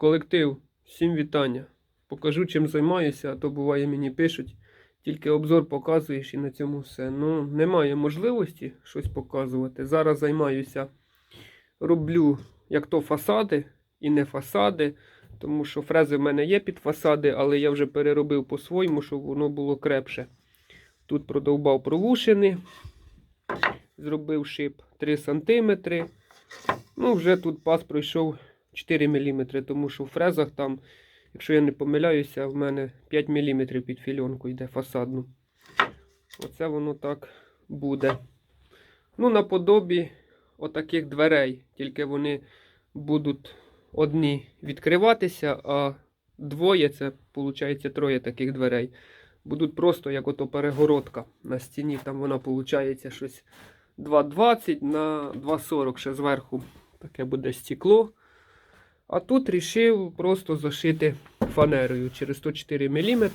Колектив, всім вітання. Покажу, чим займаюся, а то буває мені пишуть. Тільки обзор показуєш і на цьому все. Ну, немає можливості щось показувати. Зараз займаюся, роблю як то фасади і не фасади. Тому що фрези в мене є під фасади, але я вже переробив по-своєму, щоб воно було крепше. Тут продовбав провушини, зробив шип 3 см. Ну, вже тут пас пройшов 4 мм, тому що в фрезах там, якщо я не помиляюся, в мене 5 мм під фільонку йде фасадну. Оце воно так буде. Ну, наподобі отаких дверей, тільки вони будуть одні відкриватися, а двоє, це виходить троє таких дверей. Будуть просто як ото перегородка на стіні. Там вона виходить щось 2,20 на 2,40 ще зверху. Таке буде стекло. А тут рішив просто зашити фанерою через 104 мм,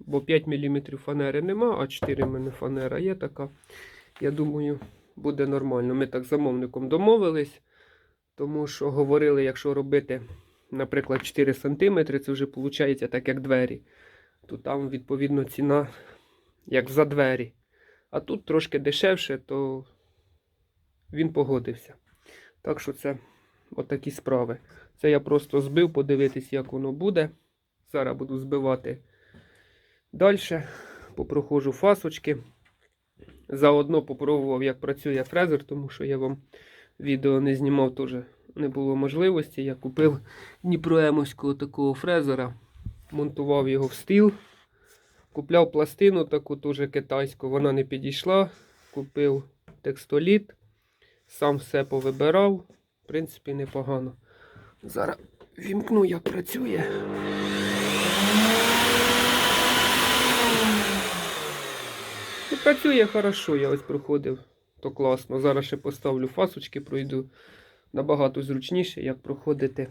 бо 5 мм фанери нема, а 4 мм фанера є така. Я думаю, буде нормально. Ми так з замовником домовились, тому що говорили, якщо робити, наприклад, 4 см, це вже виходить так, як двері. То там, відповідно, ціна як за двері. А тут трошки дешевше, то він погодився. Так що це отакі справи. Це я просто збив, подивитись, як воно буде. Зараз буду збивати далі. Попроходжу фасочки. Заодно попробував, як працює фрезер, тому що я вам відео не знімав, теж не було можливості. Я купив Дніпроемовського такого фрезера, монтував його в стіл. Купляв пластину таку теж китайську, вона не підійшла. Купив текстоліт, сам все повибирав. В принципі, непогано. Зараз вімкну, як працює. Працює хорошо, я ось проходив, то класно. Зараз ще поставлю фасочки, пройду набагато зручніше, як проходити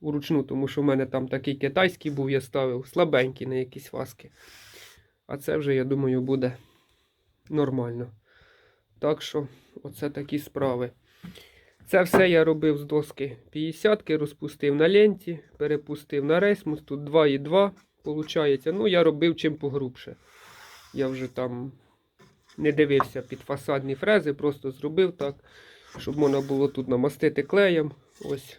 уручну, тому що в мене там такий китайський був, я ставив слабенький на якісь фаски. А це вже, я думаю, буде нормально. Так що, оце такі справи. Це все я робив з доски 50 розпустив на ленті, перепустив на рейсмус. Тут 2,2 виходить. Ну, я робив чим погрубше. Я вже там не дивився під фасадні фрези, просто зробив так, щоб можна було тут намастити клеєм. Ось.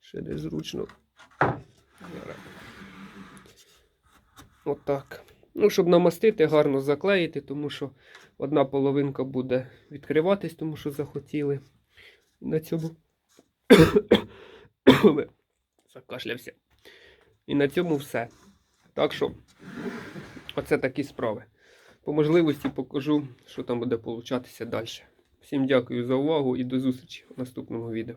Ще не зручно. Отак. Ну, щоб намастити, гарно заклеїти, тому що одна половинка буде відкриватись, тому що захотіли. На цьому закашлявся. І на цьому все. Так що, оце такі справи. По можливості покажу, що там буде получатися далі. Всім дякую за увагу і до зустрічі в наступному відео.